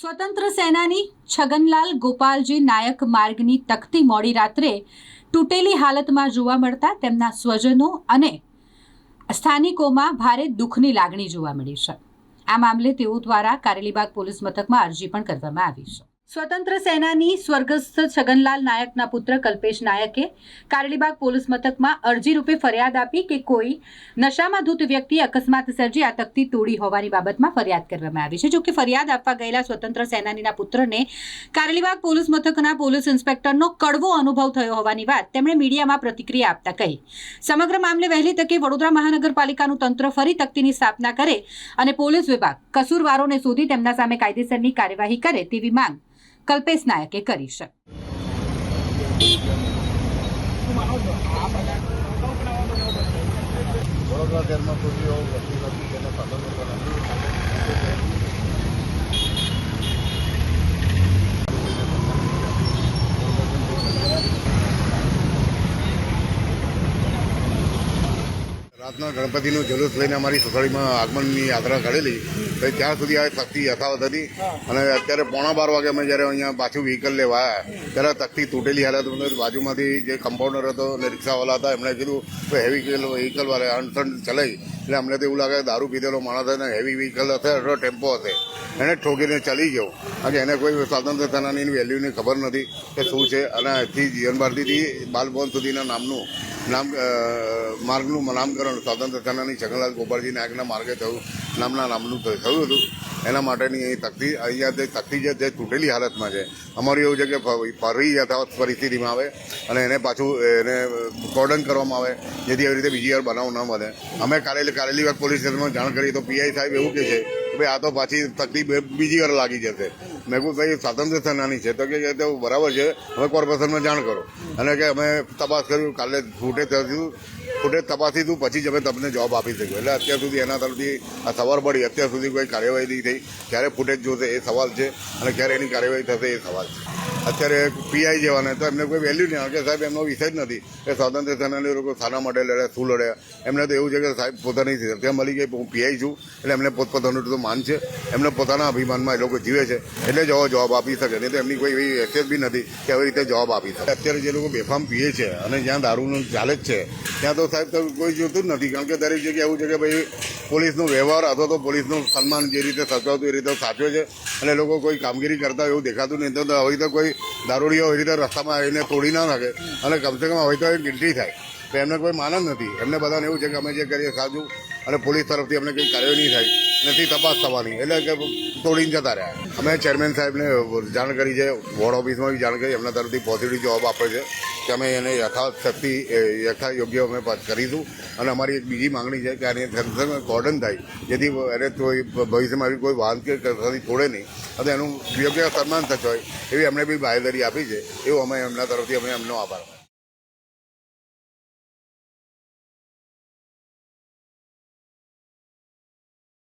સ્વતંત્ર સેનાની છગનલાલ ગોપાલજી નાયક માર્ગની તકતી મોડી રાત્રે તૂટેલી હાલતમાં જોવા મળતા તેમના સ્વજનો અને સ્થાનિકોમાં ભારે દુઃખની લાગણી જોવા મળી છે. આ મામલે તેઓ દ્વારા કારેલીબાગ પોલીસ મથકમાં અરજી પણ કરવામાં આવી છે. સ્વતંત્ર સેનાની સ્વર્ગસ્થ છગનલાલ નાયકના પુત્ર કલ્પેશ નાયકે કારેલીબાગ પોલીસ મથકમાં અરજી રૂપે ફરિયાદ આપી કે કોઈ નશામાં ધૂત વ્યક્તિ અકસ્માત સર્જી આ તકતી તોડી હોવાની બાબતમાં ફરિયાદ કરવામાં આવી છે. જોકે ફરિયાદ આપવા ગયેલા સ્વતંત્ર સેનાનીના પુત્રને કારેલીબાગ પોલીસ મથકના પોલીસ ઇન્સ્પેક્ટરનો કડવો અનુભવ થયો હોવાની વાત તેમણે મીડિયામાં પ્રતિક્રિયા આપતા કહી. સમગ્ર મામલે વહેલી તકે વડોદરા મહાનગરપાલિકાનું તંત્ર ફરી તકતીની સ્થાપના કરે અને પોલીસ વિભાગ કસૂરવારોને શોધી તેમના સામે કાયદેસરની કાર્યવાહી કરે તેવી માંગ કલ્પેશ નાયકે કરી છે. વડોદરા શહેરમાં રાતના ગણપતિનું જલુસ લઈને અમારી સોસાયટીમાં આગમનની યાત્રા કાઢેલી તો ત્યાં સુધી આ તકતી યથાવત હતી. અને અત્યારે પોણા બાર વાગે અમે જ્યારે અહીંયા પાછું વ્હીકલ લેવા આવ્યા, ત્યારે તકતી તૂટેલી હાલત બાજુમાંથી જે કમ્પાઉન્ડર હતો અને રિક્ષાવાળા હતા, એમણે કીધું કે હેવી વ્હીકલ વાળા અણસણ ચલાવી. એટલે અમને તો એવું લાગે કે દારૂ પીધેલો માણસ હશે ને હેવી વ્હીકલ હશે, અથવા ટેમ્પો હશે. એને ઠોકીને ચાલી ગયો. કારણ કે એને કોઈ સ્વાતંત્ર્ય સેનાનીની વેલ્યુની ખબર નથી કે શું છે. અને આજથી જીવન ભારતીથી બાલભવન સુધીના નામનું નામ માર્ગનું નામકરણ સ્વાતંત્ર્ય સેનાની છગનલાલ ગોપાલજી નાયકના માર્ગે થયું, નામના નામનું થયું હતું. એના માટેની અહીં તકતી અહીંયા જે તકતી તે તૂટેલી હાલતમાં છે. અમારું એવું છે કે ફરી યથાવત પરિસ્થિતિમાં આવે અને એને પાછું, એને કોર્ડન કરવામાં આવે, જેથી એવી રીતે બીજી વાર બનાવ ન બને. અમે કાલે કારેલી વાત પોલીસ સ્ટેશનમાં જાણ કરી તો પીઆઈ સાહેબ એવું કહે છે કે ભાઈ, આ તો પાછી તકલીફ બીજી વાર લાગી જશે. મેં કહું ભાઈ, સ્વાતંત્ર્ય સેનાની છે. તો કે તો બરાબર છે, હવે કોર્પોરેશનમાં જાણ કરો. અને કે અમે તપાસ કર્યું, કાલે ફૂટે થયું, ફૂટેજ તપાસીશું પછી જ અમે તમને જવાબ આપી શકીએ એટલે અત્યાર સુધી એના તરફથી આ સવાર પડી, અત્યાર સુધી કોઈ કાર્યવાહી નહીં થઈ. ક્યારે ફૂટેજ જોશે એ સવાલ છે, અને ક્યારે એની કાર્યવાહી થશે એ સવાલ છે. અત્યારે પીઆઈ જવાના તો એમને કોઈ વેલ્યુ નહીં આવે. કે સાહેબ, એમનો વિષય જ નથી. કે સ્વાતંત્ર્ય સેનાની લોકો શાના માટે લડ્યા શું લડ્યા એમને તો એવું છે કે સાહેબ, પોતાની ત્યાં મળી ગઈ, હું પીઆઈ છું. એટલે એમને પોતપોતાનું તો માન છે. એમને પોતાના અભિમાનમાં એ લોકો જીવે છે. એટલે જ જવાબ આપી શકે. નહીં તો એમની કોઈ એવી હેસિયત બી નથી કે આવી રીતે જવાબ આપી શકે. અત્યારે જે લોકો બેફામ પીએ છે અને જ્યાં દારૂનું ચાલે જ છે, ત્યાં તો સાહેબ કોઈ જોતું જ નથી. કારણ કે દરેક જગ્યાએ એવું છે કે ભાઈ, પોલીસનો વ્યવહાર અથવા તો પોલીસનું સન્માન જે રીતે સચવાતું એ રીતે સાચવે છે. અને લોકો કોઈ કામગીરી કરતા એવું દેખાતું નહીં. તો હવે તો કોઈ દારૂડીઓ એવી રીતે રસ્તામાં આવીને તોડી ના નાખે. અને કમસે કમ હવે તો એ ગિલ્ટી થાય. તો એમને કોઈ માન નથી. એમને બધાને એવું છે કે અમે જે કરીએ, સાચું. અને પોલીસ તરફથી અમને કંઈ કાર્યવાહી નહીં થાય. નથી, તપાસ થવાની. એટલે કે તોડીને જતા રહ્યા. અમે ચેરમેન સાહેબને જાણ કરી છે, વોર્ડ ઓફિસમાં બી જાણ કરી એમના તરફથી પોઝિટિવ જવાબ આપે છે કે અમે એને યથાશક્તિ યથા યોગ્ય અમે કરીશું. અને અમારી એક બીજી માંગણી છે કે આની કોર્ડન થાય. જેથી એને ભવિષ્યમાં આવી કોઈ વાહન કે તોડે નહીં. અને એનું યોગ્ય સન્માન થતું હોય એવી અમને બી બાહેધરી આપી છે. એવું અમે એમના તરફથી અમે એમનો આભાર.